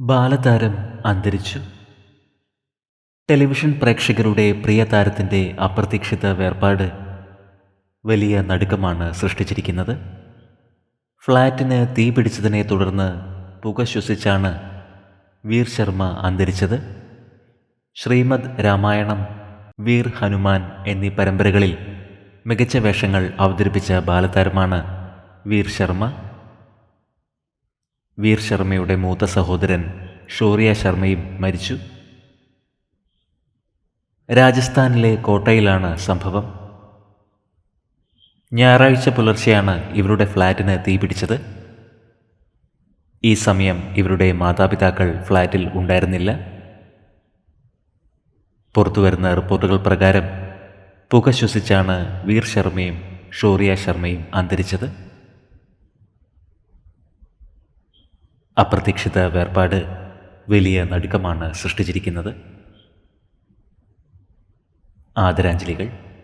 ബാലതാരം അന്തരിച്ചു. ടെലിവിഷൻ പ്രേക്ഷകരുടെ പ്രിയ താരത്തിന്റെ അപ്രതീക്ഷിത വേർപാട് വലിയ നടുക്കമാണ് സൃഷ്ടിച്ചിരിക്കുന്നത്. ഫ്ലാറ്റിന് തീ പിടിച്ചതിനെ തുടർന്ന് പുക ശ്വസിച്ചാണ് വീർ ശർമ്മ അന്തരിച്ചത്. ശ്രീമദ് രാമായണം വീർ ഹനുമാൻ എന്നീ പരമ്പരകളിൽ മികച്ച വേഷങ്ങൾ അവതരിപ്പിച്ച ബാലതാരമാണ് വീർ ശർമ്മ. വീർ ശർമ്മയുടെ മൂത്ത സഹോദരൻ ഷോറിയ ശർമ്മയും മരിച്ചു. രാജസ്ഥാനിലെ കോട്ടയിലാണ് സംഭവം. ഞായറാഴ്ച പുലർച്ചെയാണ് ഇവരുടെ ഫ്ലാറ്റിന് തീപിടിച്ചത് ഈ സമയം ഇവരുടെ മാതാപിതാക്കൾ ഫ്ലാറ്റിൽ ഉണ്ടായിരുന്നില്ല. പുറത്തുവരുന്ന റിപ്പോർട്ടുകൾ പ്രകാരം പുക ശ്വസിച്ചാണ് വീർ ശർമ്മയും ഷോറിയ ശർമ്മയും അന്തരിച്ചത്. അപ്രതീക്ഷിത വേർപാട് വലിയ നടുക്കമാണ് സൃഷ്ടിച്ചിരിക്കുന്നത്. ആദരാഞ്ജലികൾ.